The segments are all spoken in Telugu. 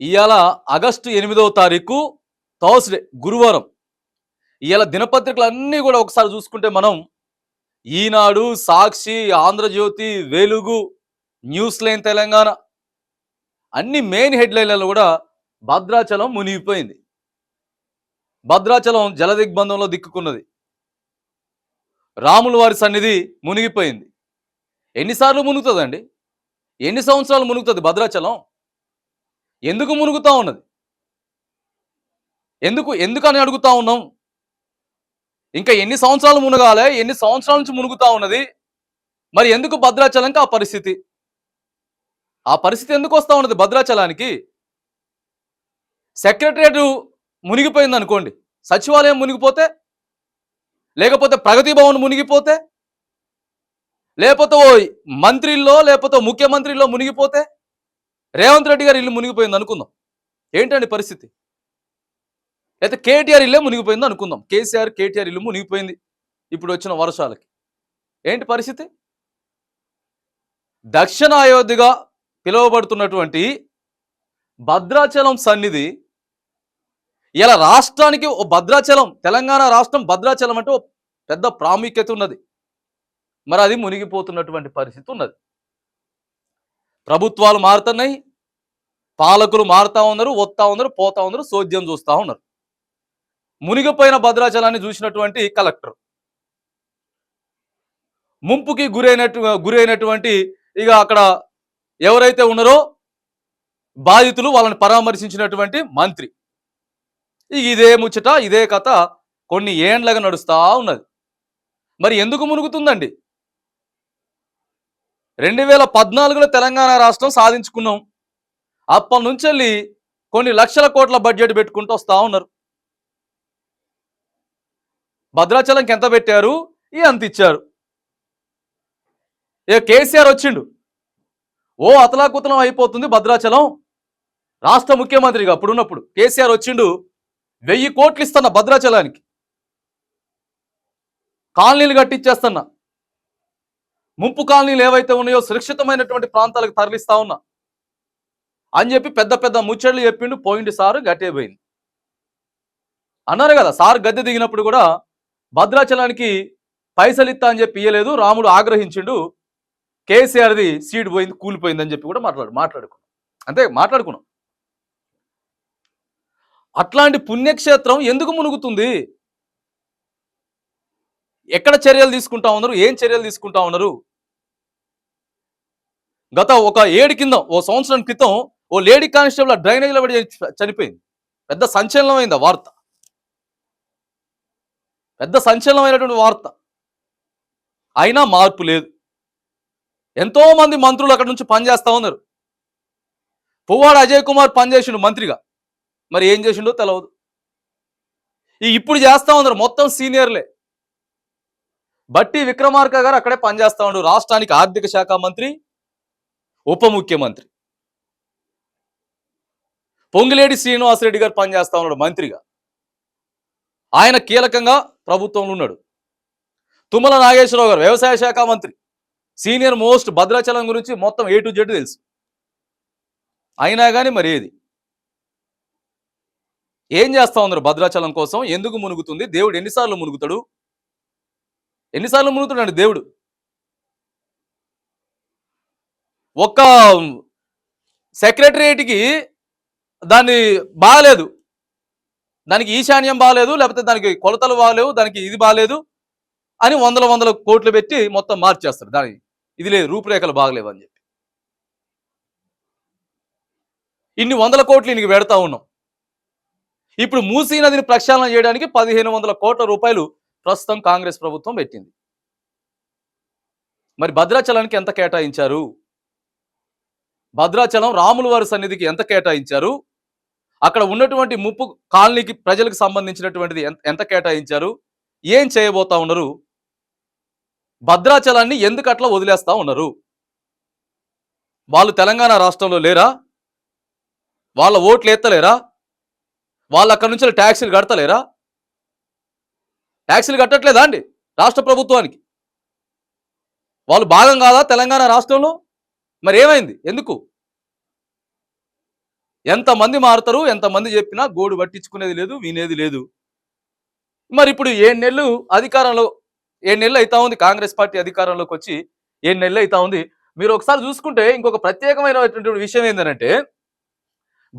ఇవాళ ఆగస్టు ఎనిమిదవ తారీఖు థర్స్డే గురువారం. ఇవాళ దినపత్రికలు అన్నీ కూడా ఒకసారి చూసుకుంటే మనం ఈనాడు సాక్షి ఆంధ్రజ్యోతి వెలుగు న్యూస్ లైన్ తెలంగాణ అన్ని మెయిన్ హెడ్లైన్లలో కూడా భద్రాచలం మునిగిపోయింది. భద్రాచలం జలదిగ్బంధంలో దిక్కుకున్నది. రాముల వారి సన్నిధి మునిగిపోయింది. ఎన్నిసార్లు మునుగుతుందండి? ఎన్ని సంవత్సరాలు మునుగుతుంది భద్రాచలం? ఎందుకు మునుగుతూ ఉన్నది? ఎందుకు ఎందుకని అడుగుతా ఉన్నాం? ఇంకా ఎన్ని సంవత్సరాలు మునగాలి ఎన్ని సంవత్సరాల నుంచి మునుగుతా ఉన్నది? మరి ఎందుకు భద్రాచలంకి ఆ పరిస్థితి? ఆ పరిస్థితి ఎందుకు వస్తూ ఉన్నది భద్రాచలానికి? సెక్రటరియట్ మునిగిపోయింది అనుకోండి. సచివాలయం మునిగిపోతే లేకపోతే ప్రగతి భవన్ మునిగిపోతే లేకపోతే ఓ మంత్రిల్లో లేకపోతే ముఖ్యమంత్రిలో మునిగిపోతే రేవంత్ రెడ్డి గారి ఇల్లు మునిగిపోయింది అనుకుందాం. ఏంటండి పరిస్థితి? అయితే కేటీఆర్ ఇల్లే మునిగిపోయింది అనుకుందాం. కేసీఆర్ కేటీఆర్ ఇల్లు మునిగిపోయింది ఇప్పుడు వచ్చిన వర్షాలకి. ఏంటి పరిస్థితి? దక్షిణ అయోధ్యగా పిలువబడుతున్నటువంటి భద్రాచలం సన్నిధి ఇలా రాష్ట్రానికి ఓ భద్రాచలం తెలంగాణ రాష్ట్రం భద్రాచలం అంటే ఓ పెద్ద ప్రాముఖ్యత ఉన్నది. మరి అది మునిగిపోతున్నటువంటి పరిస్థితి ఉన్నది. ప్రభుత్వాలు మారుతున్నాయి పాలకులు మారుతా ఉన్నారు వస్తా ఉన్నారు పోతా ఉన్నారు సోద్యం చూస్తూ ఉన్నారు. మునిగిపోయిన భద్రాచలాన్ని చూసినటువంటి కలెక్టర్. ముంపుకి గురైనట్టు గురైనటువంటి ఇక అక్కడ ఎవరైతే ఉన్నారో బాధితులు వాళ్ళని పరామర్శించినటువంటి మంత్రి. ఇక ఇదే ముచ్చట ఇదే కథ కొన్ని ఏండ్లగా నడుస్తూ ఉన్నది. మరి ఎందుకు మునుగుతుందండి? రెండు వేల పద్నాలుగులో తెలంగాణ రాష్ట్రం సాధించుకున్నాం. అప్పటి నుంచి వెళ్ళి కొన్ని లక్షల కోట్ల బడ్జెట్ పెట్టుకుంటూ వస్తూ ఉన్నారు. భద్రాచలంకి ఎంత పెట్టారు? ఈ అంత ఇచ్చారు. ఇక కేసీఆర్ వచ్చిండు. ఓ అతలాకుతలం అయిపోతుంది భద్రాచలం. రాష్ట్ర ముఖ్యమంత్రిగా అప్పుడున్నప్పుడు కేసీఆర్ వచ్చిండు వెయ్యి కోట్లు ఇస్తున్న భద్రాచలానికి. కాలనీలు కట్టించేస్తున్నా ముంపు కాలనీలు ఏవైతే ఉన్నాయో సురక్షితమైనటువంటి ప్రాంతాలకు తరలిస్తా ఉన్నా. అని చెప్పి పెద్ద పెద్ద ముచ్చట్లు చెప్పిండు పోయిండు సారు గట్టే పోయింది అన్నారు కదా సార్ గద్దె దిగినప్పుడు కూడా భద్రాచలానికి పైసలు ఇస్తా అని చెప్పి ఇయ్యలేదు రాముడు ఆగ్రహించిండు కేసీఆర్ది సీట్ పోయింది కూలిపోయింది అని చెప్పి కూడా మాట్లాడు మాట్లాడుకున్నాం. అంతే మాట్లాడుకున్నాం. అట్లాంటి పుణ్యక్షేత్రం ఎందుకు మునుగుతుంది? ఎక్కడ చర్యలు తీసుకుంటా ఉన్నారు? ఏం చర్యలు తీసుకుంటా ఉన్నారు? గత ఒక ఏడు కింద ఓ సంవత్సరం క్రితం ఓ లేడీ కానిస్టేబుల్ డ్రైనేజీలో పడి చనిపోయింది. పెద్ద సంచలనమైంది వార్త. పెద్ద సంచలనమైనటువంటి వార్త. అయినా మార్పు లేదు. ఎంతో మంది మంత్రులు అక్కడ నుంచి పనిచేస్తా ఉన్నారు. పువ్వాడ అజయ్ కుమార్ పనిచేసిండు మంత్రిగా. మరి ఏం చేసిండో తెలవదు. ఈ ఇప్పుడు చేస్తా ఉన్నారు మొత్తం సీనియర్లే. బట్టి విక్రమార్క గారు అక్కడే పనిచేస్తా ఉండు. రాష్ట్రానికి ఆర్థిక శాఖ మంత్రి ఉప ముఖ్యమంత్రి. పొంగిలేడి శ్రీనివాసరెడ్డి గారు పనిచేస్తా ఉన్నాడు మంత్రిగా. ఆయన కీలకంగా ప్రభుత్వంలో ఉన్నాడు. తుమ్మల నాగేశ్వరరావు గారు వ్యవసాయ శాఖ మంత్రి. సీనియర్ మోస్ట్ భద్రాచలం గురించి మొత్తం ఏ టు జెడ్ తెలుసు. అయినా కానీ మరి ఏది? ఏం చేస్తా ఉన్నారు భద్రాచలం కోసం? ఎందుకు మునుగుతుంది? దేవుడు ఎన్నిసార్లు మునుగుతాడు? ఎన్నిసార్లు మునుగుతున్నాడు దేవుడు? ఒక్క సెక్రటరియేట్కి దాన్ని బాగలేదు. దానికి ఈశాన్యం బాగలేదు లేకపోతే దానికి కొలతలు బాగలేవు దానికి ఇది బాగలేదు అని వందల వందల కోట్లు పెట్టి మొత్తం మార్చేస్తారు. దాని ఇది లేదు రూపురేఖలు బాగలేవు అని చెప్పి. ఇన్ని వందల కోట్లు ఇనికి పెడతా ఉన్నాం. ఇప్పుడు మూసీ నదిని ప్రక్షాళన చేయడానికి పదిహేను వందల కోట్ల రూపాయలు ప్రస్తుతం కాంగ్రెస్ ప్రభుత్వం పెట్టింది. మరి భద్రాచలానికి ఎంత కేటాయించారు? భద్రాచలం రాముల వారి సన్నిధికి ఎంత కేటాయించారు? అక్కడ ఉన్నటువంటి ముప్పు కాలనీకి ప్రజలకు సంబంధించినటువంటిది ఎంత ఎంత కేటాయించారు? ఏం చేయబోతా ఉన్నారు? భద్రాచలాన్ని ఎందుకు అట్లా వదిలేస్తా ఉన్నారు? వాళ్ళు తెలంగాణ రాష్ట్రంలో లేరా? వాళ్ళ ఓట్లు ఎత్తలేరా? వాళ్ళు అక్కడి నుంచి ట్యాక్సీలు కడతలేరా? ట్యాక్సీలు కట్టట్లేదా అండి? రాష్ట్ర ప్రభుత్వానికి. వాళ్ళు భాగం కాదా తెలంగాణ రాష్ట్రంలో? మరి ఏమైంది? ఎందుకు? ఎంతమంది మారుతారు? ఎంతమంది చెప్పినా గోడు పట్టించుకునేది లేదు వినేది లేదు. మరి ఇప్పుడు ఏడు నెలలు అధికారంలో ఏడు నెలలు అవుతా ఉంది కాంగ్రెస్ పార్టీ అధికారంలోకి వచ్చి ఏడు నెలలు అవుతా ఉంది. మీరు ఒకసారి చూసుకుంటే ఇంకొక ప్రత్యేకమైనటువంటి విషయం ఏంటంటే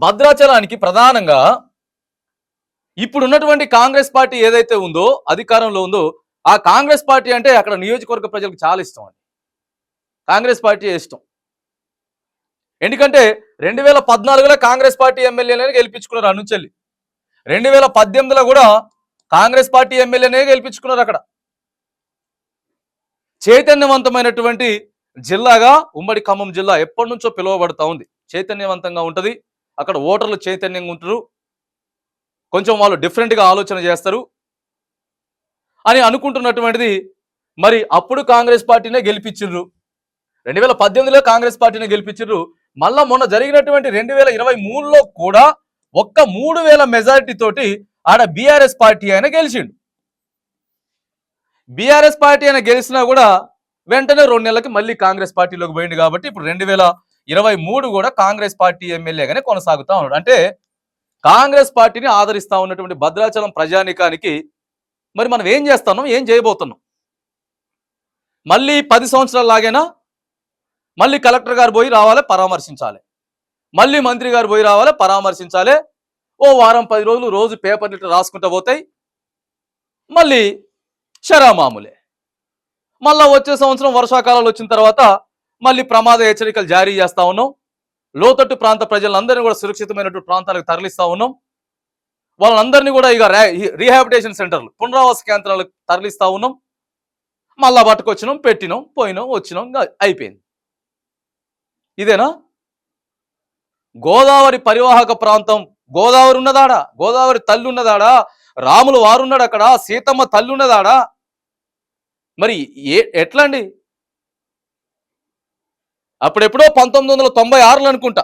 భద్రాచలానికి ప్రధానంగా ఇప్పుడు ఉన్నటువంటి కాంగ్రెస్ పార్టీ ఏదైతే ఉందో అధికారంలో ఉందో ఆ కాంగ్రెస్ పార్టీ అంటే అక్కడ నియోజకవర్గ ప్రజలకు చాలా ఇష్టం అండి. కాంగ్రెస్ పార్టీ ఇష్టం? ఎందుకంటే రెండు వేల పద్నాలుగులో కాంగ్రెస్ పార్టీ ఎమ్మెల్యేనే గెలిపించుకున్నారు అనుచెల్లి. రెండు వేల పద్దెనిమిదిలో కూడా కాంగ్రెస్ పార్టీ ఎమ్మెల్యేనే గెలిపించుకున్నారు అక్కడ. చైతన్యవంతమైనటువంటి జిల్లాగా ఉమ్మడి ఖమ్మం జిల్లా ఎప్పటి నుంచో పిలువబడతా ఉంది. చైతన్యవంతంగా ఉంటుంది. అక్కడ ఓటర్లు చైతన్యంగా ఉంటారు. కొంచెం వాళ్ళు డిఫరెంట్గా ఆలోచన చేస్తారు. అని అనుకుంటున్నటువంటిది మరి అప్పుడు కాంగ్రెస్ పార్టీనే గెలిపించిండ్రు రెండు వేల పద్దెనిమిదిలో కాంగ్రెస్ పార్టీనే గెలిపించిండ్రు మళ్ళా మొన్న జరిగినటువంటి రెండు వేల ఇరవై మూడులో కూడా ఒక్క మూడు వేల మెజారిటీ తోటి ఆడ బీఆర్ఎస్ పార్టీ ఆయన గెలిచిండు. బీఆర్ఎస్ పార్టీ ఆయన గెలిచినా కూడా వెంటనే రెండు నెలలకి మళ్ళీ కాంగ్రెస్ పార్టీలోకి పోయింది కాబట్టి ఇప్పుడు రెండు వేల ఇరవై మూడు కూడా కాంగ్రెస్ పార్టీ ఎమ్మెల్యేగానే కొనసాగుతా ఉన్నాడు. అంటే కాంగ్రెస్ పార్టీని ఆదరిస్తా ఉన్నటువంటి భద్రాచలం ప్రజానికానికి మరి మనం ఏం చేస్తున్నాం? ఏం చేయబోతున్నాం? మళ్ళీ పది సంవత్సరాల లాగైనా? మళ్ళీ కలెక్టర్ గారు పోయి రావాలి? పరామర్శించాలి. మళ్ళీ మంత్రి గారు పోయి రావాలి? పరామర్శించాలి. ఓ వారం పది రోజులు రోజు పేపర్ ఇట్లా రాసుకుంటూ పోతాయి. మళ్ళీ షరా మళ్ళీ మళ్ళా వచ్చే సంవత్సరం వర్షాకాలంలో వచ్చిన తర్వాత మళ్ళీ ప్రమాద హెచ్చరికలు జారీ చేస్తా ఉన్నాం. లోతట్టు ప్రాంత ప్రజలందరినీ కూడా సురక్షితమైనటువంటి ప్రాంతాలకు తరలిస్తూ ఉన్నాం. వాళ్ళందరినీ కూడా ఇక రీహాబిటేషన్ సెంటర్లు పునరావాస కేంద్రాలకు తరలిస్తూ ఉన్నాం. మళ్ళా పట్టుకొచ్చినాం పెట్టినాం పోయినాం వచ్చినాం అయిపోయింది. ఇదేనా? గోదావరి పరివాహక ప్రాంతం గోదావరి ఉన్నదాడా? గోదావరి తల్లి ఉన్నదాడా? రాములు వారున్నాడు అక్కడ సీతమ్మ తల్లి ఉన్నదాడా? మరి ఏ ఎట్లా అండి అప్పుడెప్పుడో పంతొమ్మిది వందల తొంభై ఆరులో అనుకుంటా.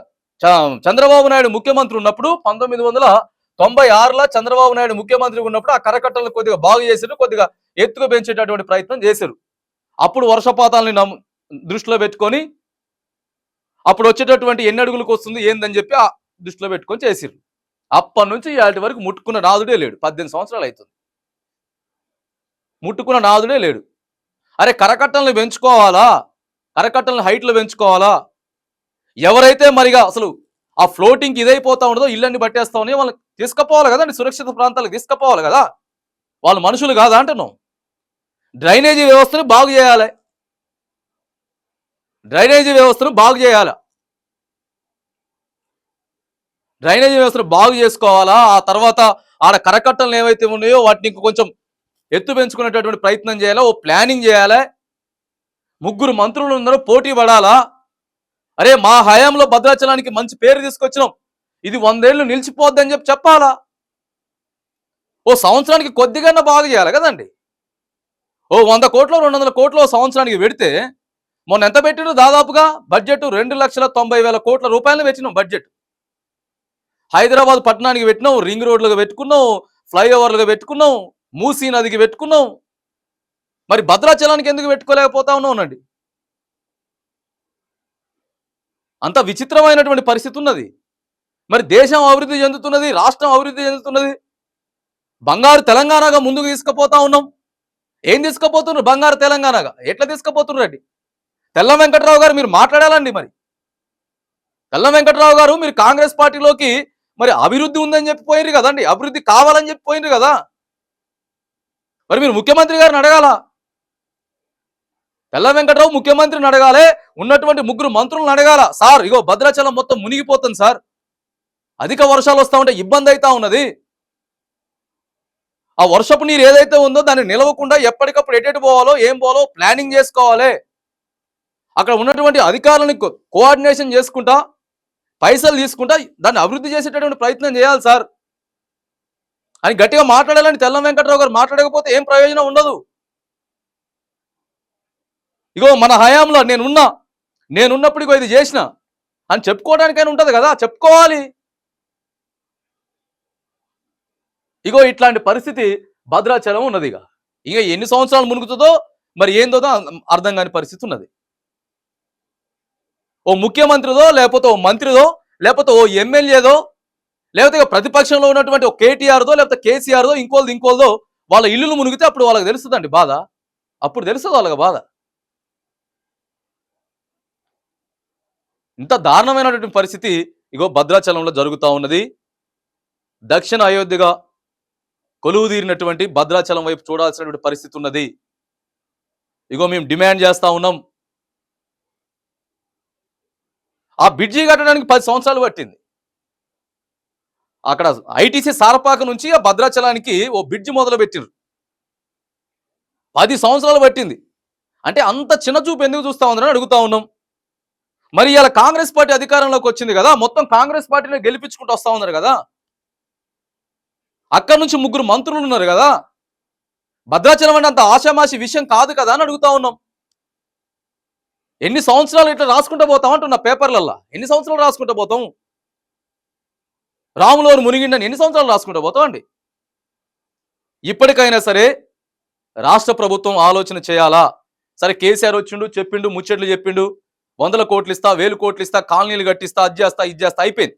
చంద్రబాబు నాయుడు ముఖ్యమంత్రి ఉన్నప్పుడు పంతొమ్మిది వందల తొంభై ఆరులో చంద్రబాబు నాయుడు ముఖ్యమంత్రి ఉన్నప్పుడు ఆ కరకట్టలను కొద్దిగా బాగు చేశారు కొద్దిగా ఎత్తుకు పెంచేటటువంటి ప్రయత్నం చేశారు. అప్పుడు వర్షపాతాలని నమ్ము దృష్టిలో పెట్టుకొని అప్పుడు వచ్చేటటువంటి ఎన్ని అడుగులకు వస్తుంది ఏందని చెప్పి ఆ దృష్టిలో పెట్టుకొని చేసిరు అప్పటి నుంచి ఇవాటి వరకు ముట్టుకున్న నాదుడే లేడు పద్దెనిమిది సంవత్సరాలు అవుతుంది. ముట్టుకున్న నాదుడే లేడు. అరే కరకట్టలను పెంచుకోవాలా? కరకట్టలను హైట్లు పెంచుకోవాలా? ఎవరైతే మరిగా అసలు ఆ ఫ్లోటింగ్ ఇదైపోతా ఉండదో ఇళ్ళన్ని పట్టేస్తా ఉన్నాయి వాళ్ళకి తీసుకుపోవాలి కదండి సురక్షిత ప్రాంతాలకు తీసుకుపోవాలి కదా? వాళ్ళు మనుషులు కాదా అంటున్నాం. డ్రైనేజీ వ్యవస్థను బాగు చేయాలి. డ్రైనేజీ వ్యవస్థను బాగు చేయాలి. డ్రైనేజీ వ్యవస్థను బాగు చేసుకోవాలా? ఆ తర్వాత ఆడ కరకట్టలు ఏవైతే ఉన్నాయో వాటిని కొంచెం ఎత్తు పెంచుకునేటటువంటి ప్రయత్నం చేయాలా? ఓ ప్లానింగ్ చేయాలి? ముగ్గురు మంత్రులు ఉన్నారు పోటీ పడాలా? అరే మా హయాంలో భద్రాచలానికి మంచి పేరు తీసుకొచ్చినాం. ఇది వందేళ్ళు నిలిచిపోద్దని చెప్పి చెప్పాలా? ఓ సంవత్సరానికి కొద్దిగా బాగు చేయాలి కదండి? ఓ వంద కోట్లు రెండు వందల కోట్లు సంవత్సరానికి పెడితే మొన్న ఎంత పెట్టినో దాదాపుగా? బడ్జెట్ రెండు లక్షల తొంభై వేల కోట్ల రూపాయలు పెట్టినాం బడ్జెట్. హైదరాబాద్ పట్టణానికి పెట్టినాం రింగ్ రోడ్లుగా పెట్టుకున్నాం ఫ్లైఓవర్లుగా పెట్టుకున్నాం మూసీ నదికి పెట్టుకున్నాం. మరి భద్రాచలానికి ఎందుకు పెట్టుకోలేకపోతా ఉన్నావునండి అంత విచిత్రమైనటువంటి పరిస్థితి ఉన్నది. మరి దేశం అభివృద్ధి చెందుతున్నది రాష్ట్రం అభివృద్ధి చెందుతున్నది. బంగారు తెలంగాణగా ముందుకు తీసుకుపోతా ఉన్నాం. ఏం తీసుకుపోతున్నారు? బంగారు తెలంగాణగా. ఎట్లా తీసుకుపోతున్నారండి తెల్ల వెంకట్రావు గారు మీరు మాట్లాడాలండి మరి. తెల్ల వెంకట్రావు గారు మీరు కాంగ్రెస్ పార్టీలోకి మరి అభివృద్ధి ఉందని చెప్పిపోయినారు కదండి. అభివృద్ధి కావాలని చెప్పిపోయినారు కదా. మరి మీరు ముఖ్యమంత్రి గారిని అడగాల? తెల్ల వెంకటరావు ముఖ్యమంత్రిని అడగాలి ఉన్నటువంటి ముగ్గురు మంత్రులను అడగాల? సార్ ఇగో భద్రాచలం మొత్తం మునిగిపోతుంది సార్. అధిక వర్షాలు వస్తా ఉంటే ఇబ్బంది అవుతా ఉన్నది. ఆ వర్షపు నీరు ఏదైతే ఉందో దాన్ని నిలవకుండా ఎప్పటికప్పుడు ఎటెటు పోవాలో ఏం పోవాలో ప్లానింగ్ చేసుకోవాలి. అక్కడ ఉన్నటువంటి అధికారులని కోఆర్డినేషన్ చేసుకుంటా పైసలు తీసుకుంటా దాన్ని అభివృద్ధి చేసేటటువంటి ప్రయత్నం చేయాలి సార్. అని గట్టిగా మాట్లాడాలని తెల్ల వెంకట్రావు గారు మాట్లాడకపోతే ఏం ప్రయోజనం ఉండదు. ఇగో మన హయాంలో నేనున్నా నేనున్నప్పుడు ఇగో ఇది చేసిన అని చెప్పుకోవడానికైనా ఉంటుంది కదా చెప్పుకోవాలి. ఇగో ఇట్లాంటి పరిస్థితి భద్రాచలం ఉన్నది ఇక ఇక ఎన్ని సంవత్సరాలు మునుగుతుందో మరి ఏందో అర్థం కాని పరిస్థితి ఉన్నది. ఓ ముఖ్యమంత్రిదో లేకపోతే ఓ మంత్రిదో లేకపోతే ఓ ఎమ్మెల్యేదో లేకపోతే ఇక ప్రతిపక్షంలో ఉన్నటువంటి ఒక కేటీఆర్దో లేకపోతే కేసీఆర్దో ఇంకోల్ది ఇంకోల్దో వాళ్ళ ఇల్లులు మునిగితే అప్పుడు వాళ్ళకి తెలుస్తుందండి బాధ. అప్పుడు తెలుస్తుంది వాళ్ళకి బాధ. ఇంత దారుణమైనటువంటి పరిస్థితి ఇగో భద్రాచలంలో జరుగుతూ ఉన్నది. దక్షిణ అయోధ్యగా కొలువుదీరినటువంటి భద్రాచలం వైపు చూడాల్సినటువంటి పరిస్థితి ఉన్నది. ఇగో మేము డిమాండ్ చేస్తా ఉన్నాం. ఆ బ్రిడ్జి కట్టడానికి పది సంవత్సరాలు పట్టింది. అక్కడ ఐటీసీ సారపాక నుంచి ఆ భద్రాచలానికి ఓ బ్రిడ్జి మొదలు పెట్టిండ్రు పది సంవత్సరాలు పట్టింది. అంటే అంత చిన్న చూపు ఎందుకు చూస్తా ఉందని అడుగుతా ఉన్నాం. మరి ఇలా కాంగ్రెస్ పార్టీ అధికారంలోకి వచ్చింది కదా మొత్తం కాంగ్రెస్ పార్టీని గెలిపించుకుంటూ వస్తా ఉన్నారు కదా. అక్కడ నుంచి ముగ్గురు మంత్రులు ఉన్నారు కదా. భద్రాచలం అంటే అంత ఆశామాషి విషయం కాదు కదా అని అడుగుతా ఉన్నాం. ఎన్ని సంవత్సరాలు ఇట్లా రాసుకుంటూ పోతాం అంటున్నా పేపర్లల్లా. ఎన్ని సంవత్సరాలు రాసుకుంటూ పోతాం? రాములోని మునిగిండని ఎన్ని సంవత్సరాలు రాసుకుంటూ పోతాం అండి? ఇప్పటికైనా సరే రాష్ట్ర ప్రభుత్వం ఆలోచన చేయాలా? సరే కేసీఆర్ వచ్చిండు చెప్పిండు ముచ్చట్లు చెప్పిండు వందల కోట్లు ఇస్తా వేలు కోట్లు ఇస్తా కాలనీలు కట్టిస్తా అది చేస్తా ఇది చేస్తా అయిపోయింది.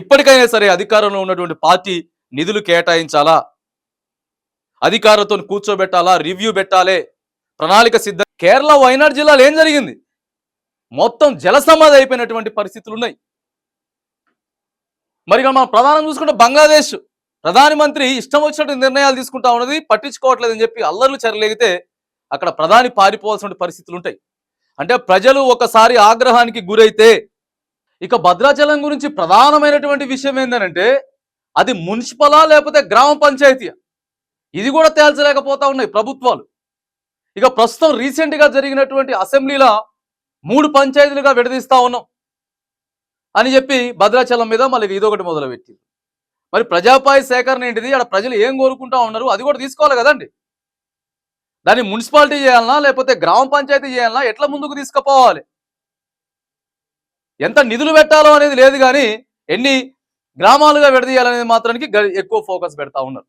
ఇప్పటికైనా సరే అధికారంలో ఉన్నటువంటి పార్టీ నిధులు కేటాయించాలా? అధికారంతో కూర్చోబెట్టాలా? రివ్యూ పెట్టాలి? ప్రణాళిక సిద్ధ? కేరళ వయనాడు జిల్లాలో ఏం జరిగింది? మొత్తం జలసమాధి అయిపోయినటువంటి పరిస్థితులు ఉన్నాయి. మరి ఇక మనం ప్రధానం చూసుకుంటే బంగ్లాదేశ్. ప్రధానమంత్రి ఇష్టం వచ్చినట్టు నిర్ణయాలు తీసుకుంటా ఉన్నది పట్టించుకోవట్లేదని చెప్పి అల్లర్లు చెరలేగితే అక్కడ ప్రధాని పారిపోవాల్సిన పరిస్థితులు ఉంటాయి. అంటే ప్రజలు ఒకసారి ఆగ్రహానికి గురైతే ఇక భద్రాచలం గురించి ప్రధానమైనటువంటి విషయం ఏంటంటే అది మున్సిపలా లేకపోతే గ్రామ పంచాయతీ ఇది కూడా తేల్చలేకపోతా ఉన్నాయి ప్రభుత్వాలు. ఇక ప్రస్తుతం రీసెంట్గా జరిగినటువంటి అసెంబ్లీలో మూడు పంచాయతీలుగా విడదీస్తా ఉన్నాం అని చెప్పి భద్రాచలం మీద మళ్ళీ ఇదొకటి మొదలుపెట్టింది మరి ప్రజాపాయ సేకరణ ఏంటిది? అక్కడ ప్రజలు ఏం కోరుకుంటా ఉన్నారు? అది కూడా తీసుకోవాలి కదండి. దాన్ని మున్సిపాలిటీ చేయాలన్నా లేకపోతే గ్రామ పంచాయతీ చేయాలన్నా ఎట్లా ముందుకు తీసుకుపోవాలి? ఎంత నిధులు పెట్టాలో అనేది లేదు కానీ ఎన్ని గ్రామాలుగా విడదీయాలనేది మాత్రానికి గ- ఎక్కువ ఫోకస్ పెడతా ఉన్నారు.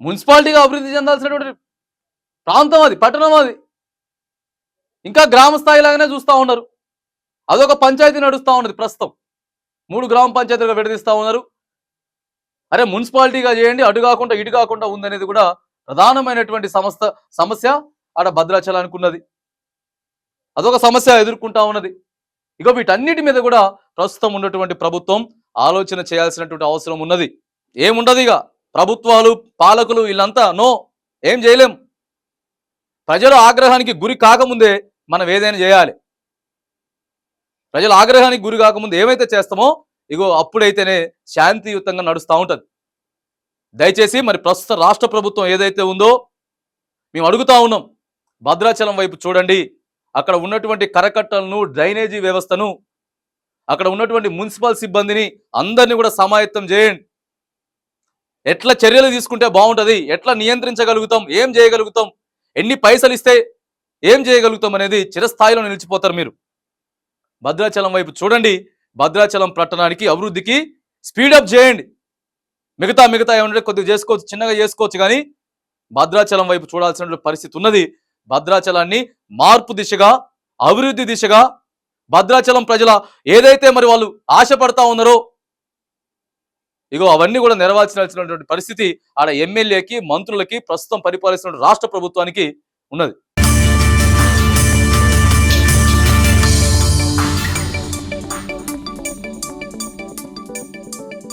మున్సిపాలిటీగా అభివృద్ధి చెందాల్సినటువంటి ప్రాంతం అది పట్టణం అది. ఇంకా గ్రామ స్థాయిలాగానే చూస్తూ ఉన్నారు. అదొక పంచాయతీ నడుస్తూ ఉన్నది ప్రస్తుతం. మూడు గ్రామ పంచాయతీలుగా విడదీస్తూ ఉన్నారు. అరే మున్సిపాలిటీగా చేయండి అటు కాకుండా ఇటు కాకుండా ఉందనేది కూడా ప్రధానమైనటువంటి సమస్య సమస్య ఆడ భద్రాచలానికి ఉన్నది అదొక సమస్య ఎదుర్కొంటా ఉన్నది. ఇక వీటన్నిటి మీద కూడా ప్రస్తుతం ఉన్నటువంటి ప్రభుత్వం ఆలోచన చేయాల్సినటువంటి అవసరం ఉన్నది. ఏముండదు ఇక ప్రభుత్వాలు పాలకులు వీళ్ళంతా నో ఏం చేయలేం. ప్రజల ఆగ్రహానికి గురి కాకముందే మనం ఏదైనా చేయాలి. ప్రజల ఆగ్రహానికి గురి కాకముందు ఏమైతే చేస్తామో ఇగో అప్పుడైతేనే శాంతియుతంగా నడుస్తూ ఉంటుంది. దయచేసి మరి ప్రస్తుత రాష్ట్ర ప్రభుత్వం ఏదైతే ఉందో మేము అడుగుతా ఉన్నాం భద్రాచలం వైపు చూడండి. అక్కడ ఉన్నటువంటి కరకట్టలను డ్రైనేజీ వ్యవస్థను అక్కడ ఉన్నటువంటి మున్సిపల్ సిబ్బందిని అందరినీ కూడా సమాయత్తం చేయండి. ఎట్లా చర్యలు తీసుకుంటే బాగుంటుంది? ఎట్లా నియంత్రించగలుగుతాం? ఏం చేయగలుగుతాం? ఎన్ని పైసలు ఇస్తే ఏం చేయగలుగుతాం అనేది చిరస్థాయిలో నిలిచిపోతారు మీరు. భద్రాచలం వైపు చూడండి. భద్రాచలం పట్టణానికి అభివృద్ధికి స్పీడప్ చేయండి. మిగతా మిగతా ఏమంటే కొద్దిగా చేసుకోవచ్చు చిన్నగా చేసుకోవచ్చు కానీ భద్రాచలం వైపు చూడాల్సిన పరిస్థితి ఉన్నది. భద్రాచలాన్ని మార్పు దిశగా అభివృద్ధి దిశగా భద్రాచలం ప్రజల ఏదైతే మరి వాళ్ళు ఆశపడతా ఉన్నారో ఇగో అవన్నీ కూడా నెరవేర్చాల్సినటువంటి పరిస్థితి ఆడ ఎమ్మెల్యేకి మంత్రులకి ప్రస్తుతం పరిపాలిస్తున్న రాష్ట్ర ప్రభుత్వానికి ఉన్నది.